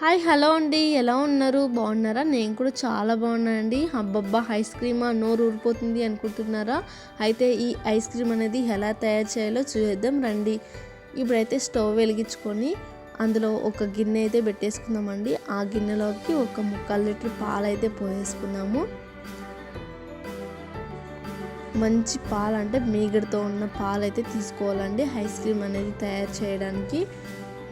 Hi hello అండి. ఎలా ఉన్నారు? బాగున్నారా? నేను కూడా చాలా బాగున్నానండి. అబ్బబ్బా ఐస్ క్రీమ్ నోరు ఊరిపోతుంది అనుకుంటున్నారా? అయితే ఈ ఐస్ క్రీమ్ అనేది ఎలా తయారు చేయాలో చూద్దాం రండి. ఇప్పుడైతే స్టవ్ వెలిగించుకొని అందులో ఒక గిన్నె అయితే పెట్టేసుకుందామండి. ఆ గిన్నెలోకి ఒక ముక్కాలు లీటర్ పాలు అయితే పోసేసుకుందాము. మంచి పాలు అంటే మీగడతో ఉన్న పాలు అయితే తీసుకోవాలండి. ఐస్ క్రీమ్ అనేది తయారు చేయడానికి.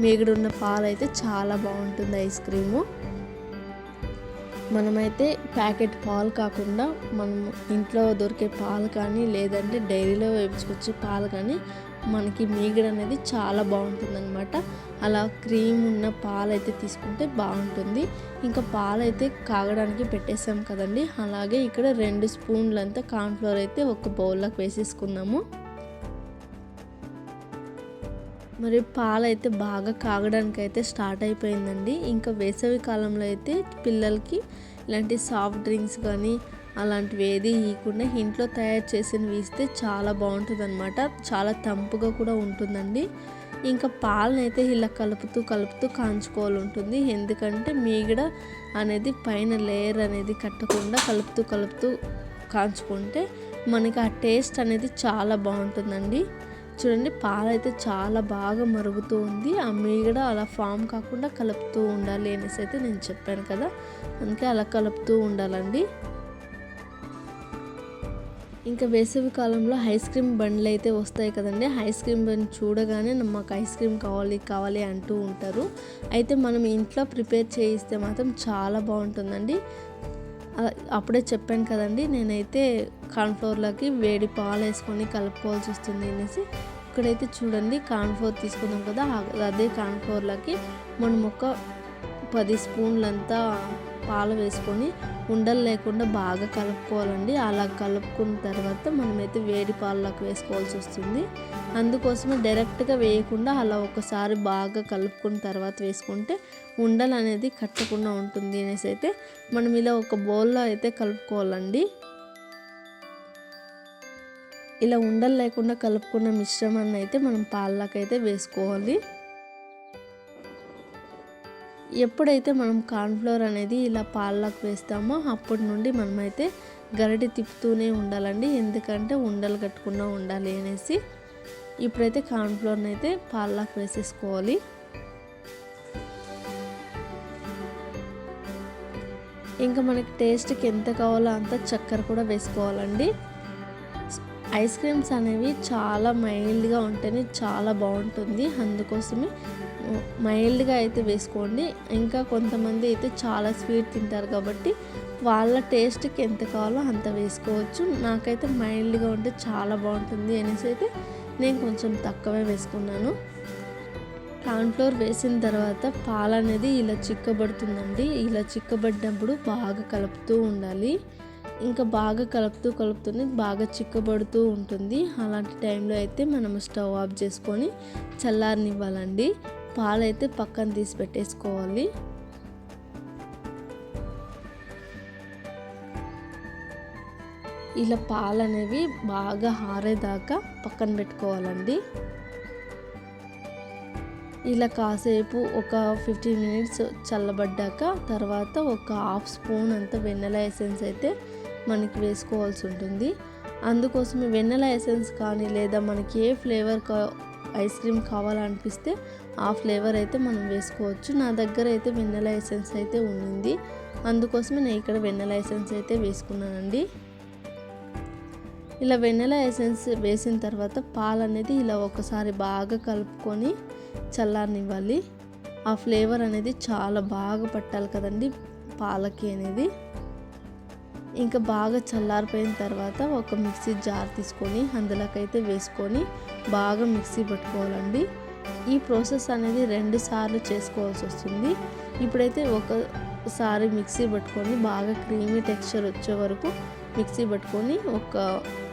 మీగడ పాలైతే పాలు అయితే చాలా బాగుంటుంది ఐస్ క్రీము. మనమైతే ప్యాకెట్ పాలు కాకుండా మనం ఇంట్లో దొరికే పాలు కానీ లేదంటే డైరీలో వేపించుకొచ్చే పాలు కానీ మనకి మీగడ అనేది చాలా బాగుంటుంది అనమాట అలా క్రీమ్ ఉన్న పాలు అయితే తీసుకుంటే బాగుంటుంది. ఇంకా పాలు అయితే కాగడానికి పెట్టేసాం కదండి. అలాగే ఇక్కడ రెండు స్పూన్లంతా కార్న్ఫ్లోర్ అయితే ఒక బౌల్లోకి వేసేసుకుందాము మరి పాలు అయితే బాగా కాగడానికి అయితే స్టార్ట్ అయిపోయిందండి. ఇంకా వేసవి కాలంలో అయితే పిల్లలకి ఇలాంటి సాఫ్ట్ డ్రింక్స్ కానీ అలాంటివి ఏది ఇవ్వకుండా ఇంట్లో తయారు చేసినవి ఇస్తే చాలా బాగుంటుంది అనమాట చాలా తంపుగా కూడా ఉంటుందండి. ఇంకా పాలను అయితే ఇలా కలుపుతూ కలుపుతూ కాంచుకోవాలి ఉంటుంది ఎందుకంటే మీగడ అనేది పైన లేయర్ అనేది కట్టకుండా కలుపుతూ కలుపుతూ కాంచుకుంటే మనకి ఆ టేస్ట్ అనేది చాలా బాగుంటుందండి. చూడండి పాలు అయితే చాలా బాగా మరుగుతూ ఉంది ఆ మీగడ అలా ఫామ్ కాకుండా కలుపుతూ ఉండాలి అనేసి అయితే నేను చెప్పాను కదా. అందుకే అలా కలుపుతూ ఉండాలండి. ఇంకా వేసవి కాలంలో ఐస్ క్రీమ్ బండ్లు అయితే వస్తాయి కదండి. ఐస్ క్రీమ్ బండ్ చూడగానే మాకు ఐస్ క్రీమ్ కావాలి కావాలి అంటూ ఉంటారు. అయితే మనం ఇంట్లో ప్రిపేర్ చేయిస్తే మాత్రం చాలా బాగుంటుందండి. అప్పుడే చెప్పాను కదండి నేనైతే కార్న్ఫ్లోర్లోకి వేడి పాలు వేసుకొని కలుపుకోవాల్సి వస్తుంది అనేసి ఇక్కడైతే చూడండి కార్న్ఫ్లోర్ తీసుకున్నాం కదా. అదే కార్న్ఫ్లోర్లోకి మనం ఒక పది స్పూన్లంతా పాలు వేసుకొని ఉండలు లేకుండా బాగా కలుపుకోవాలండి. అలా కలుపుకున్న తర్వాత మనమైతే వేడి పాలలోకి వేసుకోవాల్సి వస్తుంది. అందుకోసమే డైరెక్ట్గా వేయకుండా అలా ఒకసారి బాగా కలుపుకున్న తర్వాత వేసుకుంటే ఉండలు అనేది కట్టకుండా ఉంటుంది అనేసి అయితే మనం ఇలా ఒక బౌల్లో అయితే కలుపుకోవాలండి. ఇలా ఉండలు లేకుండా కలుపుకున్న మిశ్రమాన్ని అయితే మనం పాలకైతే వేసుకోవాలి. ఎప్పుడైతే మనం కార్న్ఫ్లోర్ అనేది ఇలా పాలలోకి వేస్తామో అప్పటి నుండి మనమైతే గరిటె తిప్పుతూనే ఉండాలండి. ఎందుకంటే ఉండలు కట్టకుండా ఉండాలి అనేసి ఇప్పుడైతే కార్న్ఫ్లోర్ని అయితే పాలలోకి వేసేసుకోవాలి. ఇంకా మనకి టేస్ట్కి ఎంత కావాలో అంత చక్కెర కూడా వేసుకోవాలండి. ఐస్ క్రీమ్స్ అనేవి చాలా మైల్డ్గా ఉంటేనే చాలా బాగుంటుంది. అందుకోసమే మైల్డ్గా అయితే వేసుకోండి. ఇంకా కొంతమంది అయితే చాలా స్వీట్ తింటారు కాబట్టి వాళ్ళ టేస్ట్కి ఎంత కావాలో అంత వేసుకోవచ్చు. నాకైతే మైల్డ్గా ఉంటే చాలా బాగుంటుంది అనేసి అయితే నేను కొంచెం తక్కువే వేసుకున్నాను. కార్న్ఫ్లోర్ వేసిన తర్వాత పాలు అనేది ఇలా చిక్కబడుతుందండి. ఇలా చిక్కబడినప్పుడు బాగా కలుపుతూ ఉండాలి. ఇంకా బాగా కలుపుతూ కలుపుతూనే బాగా చిక్కబడుతూ ఉంటుంది. అలాంటి టైంలో అయితే మనం స్టవ్ ఆఫ్ చేసుకొని చల్లారనివ్వాలండి. పాలైతే పక్కన తీసి పెట్టేసుకోవాలి. ఇలా పాలు అనేవి బాగా హారేదాకా పక్కన పెట్టుకోవాలండి. ఇలా కాసేపు ఒక ఫిఫ్టీన్ మినిట్స్ చల్లబడ్డాక తర్వాత ఒక హాఫ్ స్పూన్ అంత వెన్నెల ఎసెన్స్ అయితే మనకి వేసుకోవాల్సి ఉంటుంది. అందుకోసమే వెన్నెల ఎసెన్స్ కానీ లేదా మనకి ఏ ఫ్లేవర్ ఐస్ క్రీమ్ కావాలనిపిస్తే ఆ ఫ్లేవర్ అయితే మనం వేసుకోవచ్చు. నా దగ్గర అయితే వెన్నెల ఎసెన్స్ అయితే ఉండింది అందుకోసమే నేను ఇక్కడ వెన్నెల ఎసెన్స్ అయితే వేసుకున్నానండి. ఇలా వెన్నెల ఎసెన్స్ వేసిన తర్వాత పాలు అనేది ఇలా ఒకసారి బాగా కలుపుకొని చల్లారనివ్వాలి. ఆ ఫ్లేవర్ అనేది చాలా బాగా పట్టాలి కదండి పాలకి అనేది. ఇంకా బాగా చల్లారిపోయిన తర్వాత ఒక మిక్సీ జార్ తీసుకొని అందులోకైతే వేసుకొని బాగా మిక్సీ పట్టుకోవాలండి. ఈ ప్రాసెస్ అనేది రెండు సార్లు చేసుకోవాల్సి వస్తుంది. ఇప్పుడైతే ఒకసారి మిక్సీ పట్టుకొని బాగా క్రీమీ టెక్స్చర్ వచ్చే వరకు మిక్సీ పట్టుకొని ఒక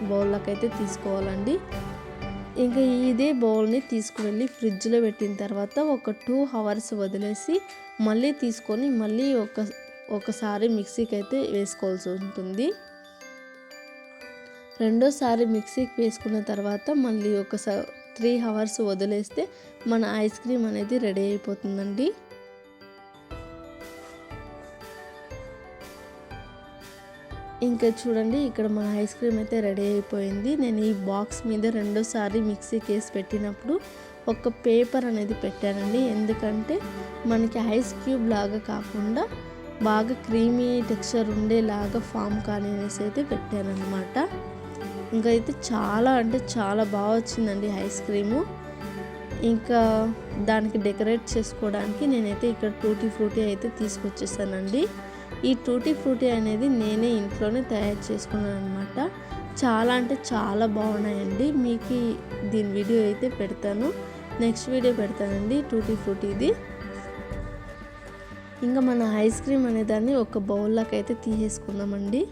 బౌల్లోకైతే తీసుకోవాలండి. ఇంకా ఇదే బౌల్ని తీసుకువెళ్ళి ఫ్రిడ్జ్లో పెట్టిన తర్వాత ఒక టూ అవర్స్ వదిలేసి మళ్ళీ తీసుకొని మళ్ళీ ఒక ఒకసారి మిక్సీకి అయితే వేసుకోవాల్సి ఉంటుంది. రెండోసారి మిక్సీకి వేసుకున్న తర్వాత మళ్ళీ ఒకసారి త్రీ అవర్స్ వదిలేస్తే మన ఐస్ క్రీమ్ అనేది రెడీ అయిపోతుందండి. ఇంకా చూడండి ఇక్కడ మన ఐస్ క్రీమ్ అయితే రెడీ అయిపోయింది. నేను ఈ బాక్స్ మీద రెండోసారి మిక్సీకి వేసి పెట్టినప్పుడు ఒక పేపర్ అనేది పెట్టానండి. ఎందుకంటే మనకి ఐస్ క్యూబ్ లాగా కాకుండా బాగా క్రీమీ టెక్స్చర్ ఉండేలాగా ఫామ్ కానీ అనేసి అయితే పెట్టానమాట ఇంకా అయితే చాలా అంటే చాలా బాగా వచ్చిందండి ఐస్ క్రీము. ఇంకా దానికి డెకరేట్ చేసుకోవడానికి నేనైతే ఇక్కడ టూటీ ఫ్రూటీ అయితే తీసుకొచ్చేసానండి. ఈ టూటీ ఫ్రూటీ అనేది నేనే ఇంట్లోనే తయారు చేసుకున్నాను అనమాట చాలా అంటే చాలా బాగున్నాయండి. మీకు దీని వీడియో అయితే పెడతాను. నెక్స్ట్ వీడియో పెడతానండి టూటీ ఫ్రూటీది. ఇంకా మన ఐస్ క్రీమ్ అనే దాన్ని ఒక బౌల్లోకి అయితే తీసేసుకుందామండి.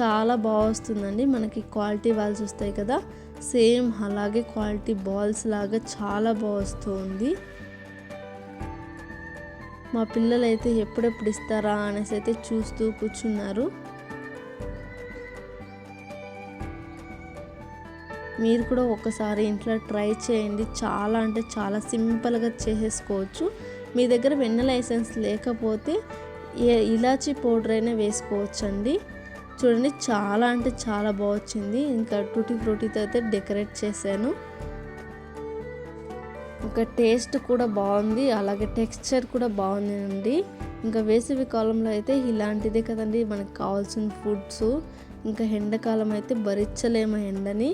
చాలా బాగా వస్తుందండి. మనకి క్వాలిటీ వాల్స్ వస్తాయి కదా. సేమ్ అలాగే క్వాలిటీ బాల్స్ లాగా చాలా బాగా వస్తుంది. మా పిల్లలు అయితే ఎప్పుడెప్పుడు ఇస్తారా అనేసి అయితే చూస్తూ కూర్చున్నారు. మీరు కూడా ఒకసారి ఇంట్లో ట్రై చేయండి. చాలా అంటే చాలా సింపుల్గా చేసేసుకోవచ్చు. మీ దగ్గర వెన్నెల లైసెన్స్ లేకపోతే ఇలాచీ పౌడర్ అయినా వేసుకోవచ్చు అండి చూడండి చాలా అంటే చాలా బాగా వచ్చింది. ఇంకా టూటీ ఫ్రూటీతో అయితే డెకరేట్ చేశాను. ఇంకా టేస్ట్ కూడా బాగుంది. అలాగే టెక్స్చర్ కూడా బాగుంది అండి ఇంకా వేసవి కాలంలో అయితే ఇలాంటిదే కదండి మనకు కావాల్సిన ఫుడ్స్. ఇంకా ఎండాకాలం అయితే భరించలేము ఎండని.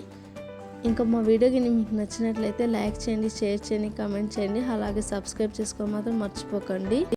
ఇంకా మా వీడియోకి మీకు నచ్చినట్లయితే లైక్ చేయండి షేర్ చేయండి కామెంట్ చేయండి. అలాగే సబ్స్క్రైబ్ చేసుకోవడం మాత్రం మర్చిపోకండి.